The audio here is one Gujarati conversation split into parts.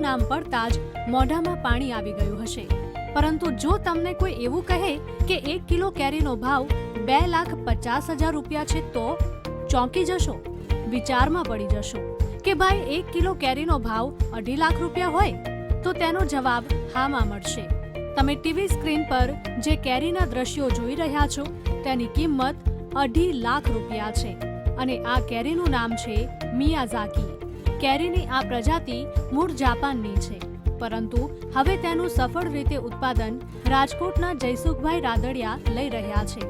નામ પડતા જ મોઢામાં પાણી આવી ગયું હશે. પરંતુ જો તમને કોઈ એવું કહે કે એક કિલો કેરીનો ભાવ બે લાખ પચાસ હજાર રૂપિયા છે તો ચોંકી જશો, વિચારમાં પડી જશો કે ભાઈ એક કિલો કેરીનો ભાવ અઢી લાખ રૂપિયા હોય તો તેનો જવાબ હામાં મળશે. તમે ટીવી સ્ક્રીન પર જે કેરીના દ્રશ્યો જોઈ રહ્યા છો તેની કિંમત અઢી લાખ રૂપિયા છે અને આ કેરીનું નામ છે મિયાઝાકી. કેરીની આ પ્રજાતિ મૂળ જાપાનની છે. પરંતુ હવે તેનું સફળ રીતે ઉત્પાદન રાજકોટના જયસુખભાઈ રાદડિયા લઈ રહ્યા છે.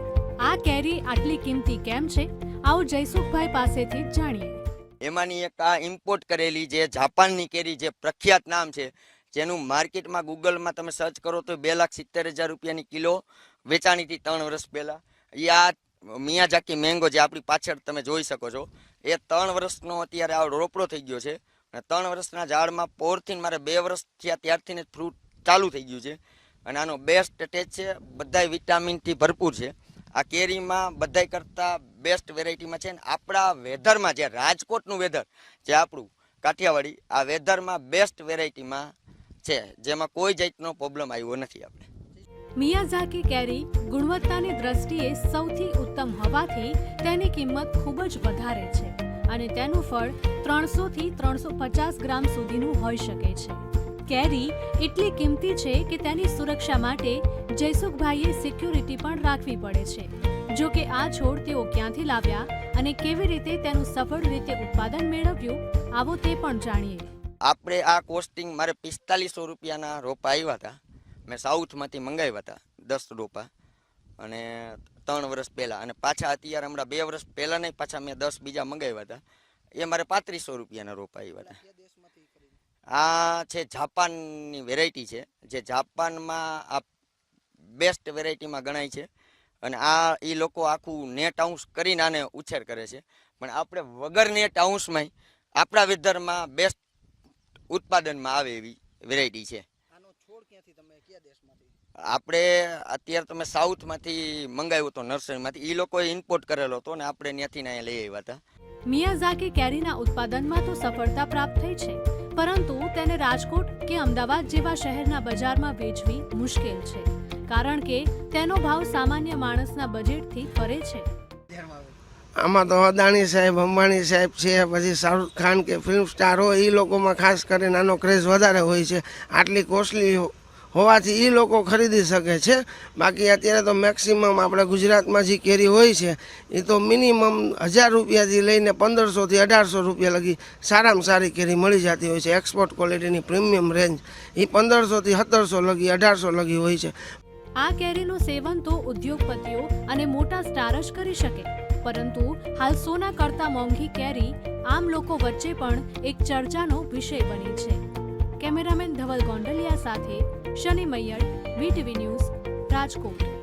આ કેરી આટલી કિંમતી કેમ છે? આવું જયસુખભાઈ પાસેથી જાણીએ. એમાંની એક આ ઇમ્પોર્ટ કરેલી જે જાપાનની કેરી જે પ્રખ્યાત નામ છે, જેનું માર્કેટમાં ગૂગલમાં તમે સર્ચ કરો તો બે લાખ સિત્તેર હજાર રૂપિયાની કિલો વેચાણીથી ત્રણ વર્ષ પહેલાં. એ આ મિયાજાકી મેંગો જે આપણી પાછળ તમે જોઈ શકો છો એ ત્રણ વર્ષનો અત્યારે આ રોપડો થઈ ગયો છે. અને ત્રણ વર્ષના ઝાડમાં પોરથી મારે બે વર્ષ થયા ત્યારથી ફ્રૂટ ચાલુ થઈ ગયું છે. અને આનો બેસ્ટ ટેચ છે, બધાય વિટામિનથી ભરપૂર છે. આ કેરીમાં બધાય કરતાં બેસ્ટ વેરાયટીમાં છે ને આપણા વેધરમાં જે રાજકોટનું વેધર, જે આપણું કાઠિયાવાડી, આ વેધરમાં બેસ્ટ વેરાયટીમાં છે. જેમાં કોઈ જાતનો પ્રોબ્લેમ આવ્યો નથી આપણે. મિયાઝાકી કેરી ગુણવત્તાની દ્રષ્ટિએ સૌથી ઉત્તમ હોવાથી તેની કિંમત ખૂબ જ વધારે છે. અને તેનું ફળ ત્રણસો થી ત્રણસો પચાસ ગ્રામ સુધીનું હોઈ શકે છે. કેરી એટલી કિંમતી છે કે તેની સુરક્ષા માટે જયસુખભાઈએ સિક્યુરિટી પણ રાખવી પડે છે. જો કે આ છોડ તેઓ ક્યાંથી લાવ્યા અને કેવી રીતે તેનું સફળ રીતે ઉત્પાદન મેળવ્યું, આવો તે પણ જાણીએ. આપણે આ કોસ્ટિંગ મારે પિસ્તાલીસો રૂપિયાના રોપા આવ્યા હતા મેં સાઉથમાંથી મંગાવ્યા હતા દસ રોપા. અને ત્રણ વર્ષ પહેલાં અને પાછા અત્યારે હમણાં બે વર્ષ પહેલાં નહીં પાછા મેં દસ બીજા મંગાવ્યા હતા. એ મારે પાંત્રીસો રૂપિયાના રોપા આવ્યા હતા. આ છે જાપાનની વેરાયટી છે જે જાપાનમાં આ બેસ્ટ વેરાયટીમાં ગણાય છે. અને આ એ લોકો આખું નેટ હાઉસ કરીને આને ઉછેર કરે છે. પણ આપણે વગર નેટ હાઉસમાં આપણા વિદર્ભમાં બેસ્ટ ઉત્પાદનમાં આવે એવી વેરાયટી છે. આનો છોડ ક્યાંથી તમે કયા દેશમાંથી? આપણે અત્યારે તમે સાઉથમાંથી મંગાવ્યો હતો નર્સરીમાંથી. એ લોકોએ ઇમ્પોર્ટ કરેલો હતો ને આપણે ત્યાંથી અહીંયા લઈ આવ્યા હતા. મિયાઝાકી કેરીના ઉત્પાદનમાં તો સફળતા પ્રાપ્ત થઈ છે પરંતુ તેને રાજકોટ કે અમદાવાદ જેવા શહેરના બજારમાં વેચવી મુશ્કેલ છે કારણ કે તેનો ભાવ સામાન્ય માણસના બજેટથી ફરે છે. આમાં તો અદાણી સાહેબ અંબાણી સાહેબ છે પછી શાહરુખ ખાન કે ફિલ્મ સ્ટાર હોય એ લોકોમાં ખાસ કરીને આનો ક્રેઝ વધારે હોય છે. આટલી કોસ્ટલી હોવાથી એ લોકો ખરીદી શકે છે. બાકી અત્યારે તો મેક્સિમમ આપણે ગુજરાતમાં જે કેરી હોય છે એ તો મિનિમમ હજાર રૂપિયાથી લઈને પંદરસોથી અઢારસો રૂપિયા લગી સારામાં સારી કેરી મળી જતી હોય છે. એક્સપોર્ટ ક્વોલિટીની પ્રીમિયમ રેન્જ એ પંદરસોથી સત્તરસો લગી, અઢારસો લગી હોય છે. આ કેરીનું સેવન તો ઉદ્યોગપતિઓ અને મોટા સ્ટાર જ કરી શકે. પરંતુ હાલ સોના કરતા મોંઘી કેરી આમ લોકો વચ્ચે પણ એક ચર્ચાનો વિષય બની છે. કેમેરામેન ધવલ ગોંડલિયા સાથે શનિ મૈયડ વીટીવી ન્યૂઝ રાજકોટ.